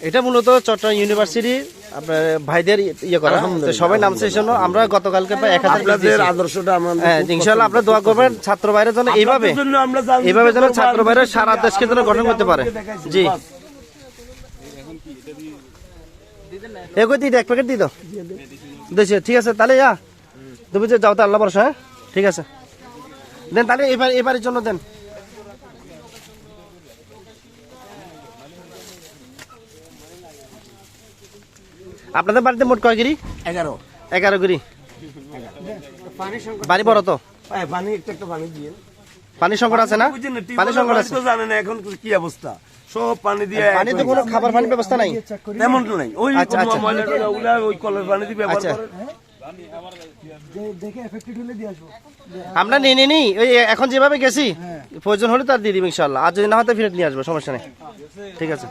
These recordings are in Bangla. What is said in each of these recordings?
এটা মূলত চট্টগ্রাম ইউনিভার্সিটি আপনার ভাইদের ইয়ে করা। সবাই নামছে এই জন্য আমরা গতকালকে প্রায় এক হাজার আদর্শটা আমাদের হ্যাঁ ইনশাল্লাহ আপনারা দোয়া করবেন ছাত্র ভাইরা যেন এইভাবে এইভাবে যেন ছাত্র ভাইরা সারা দেশকে যেন গঠন করতে পারে। জি। এগো দিই এক প্যাকেট দিই দাও দিয়েছে ঠিক আছে তাহলে ইয়া। তুমি যে যাও তো আল্লাহ ভরসা হ্যাঁ? ঠিক আছে। দেন তাহলে এবার এবারের জন্য দেন। আপনাদের বাড়িতে মোট কয় গিরি? এগারো। এগারো গিরি। বাড়ি বড় তো? হ্যাঁ, পানি একটু একটা পানি দিয়ে। পানি সংকট আছে না? পানি সংকট আছে। জানেন এখন কি অবস্থা। সব পানি দিয়ে পানি তো কোনো খাবার পানির ব্যবস্থা নাই? তেমন নাই। ওই আচ্ছা, আচ্ছা। ময়লা টয়লা ওগুলা ওই কলের পানি দিয়ে ব্যবহার আচ্ছা। করে। আমরা নিয়ে নিই নিই ওই এখন যেভাবে গেছি প্রয়োজন হলে তার দিয়ে দিব ইনশাল্লাহ আর যদি না হয় তো ফিরে নিয়ে আসব সমস্যা নেই। ঠিক আছে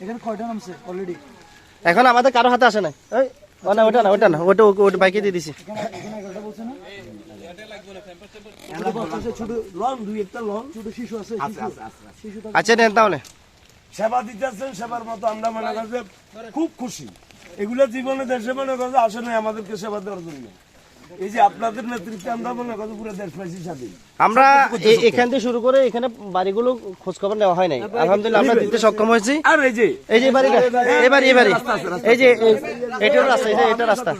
এখানে কয়টা নামছে অলরেডি এখন আমাদের কারও হাতে আসে না ওই ও না ওটা না ওটা না ওটা ওটা- বাইকে দিয়ে দিছি। এখানে এগারোটা বলছে না? ছোট লন দুই একটা লন ছোট শিশু আছে আছে আছে আছে শিশুটা আচ্ছা নেন তাহলে। সেবা দিতেছেন সেবার মতো আমরা মনে করি যে খুব খুশি। এগুলো জীবনে দেশে মনে করছে আসে নাই আমাদেরকে সেবা দেওয়ার জন্য। এই যে আপনাদের নেতৃত্বে আমরা মনে করছি পুরো দেশ স্বাধীন। আমরা এখান থেকে শুরু করে এখানে বাড়িগুলো খোঁজ খবর নেওয়া হয় নাই। আলহামদুলিল্লাহ আমরা দিতে সক্ষম হয়েছি। আর এই যে এই যে এই বাড়িটা এই বাড়ি এই বাড়ি এই যে এটার রাস্তা এই এটা রাস্তা।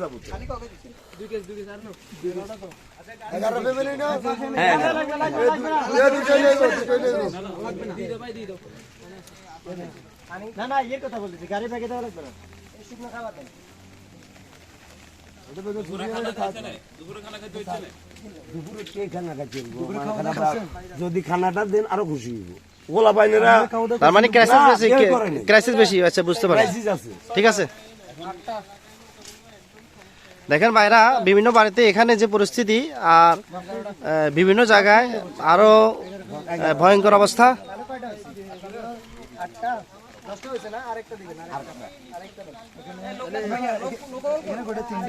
না না ইয়ের কথা বলতেছি গাড়ি ব্যাগে দেওয়া লাগবে না। শুকনো খাবার দেন দুপুরে কে খানা খাচ্ছে যদি খানাটা দেন আরও খুশি হইব গোলা বাইনেরা তার মানে ক্রাইসিস বেশি। ক্রাইসিস বেশি আচ্ছা বুঝতে আছে ঠিক আছে দেখেন ভাইরা বিভিন্ন বাড়িতে এখানে যে পরিস্থিতি আর বিভিন্ন জায়গায় আরও ভয়ঙ্কর অবস্থা আরেকটা দিকে না আরেকটা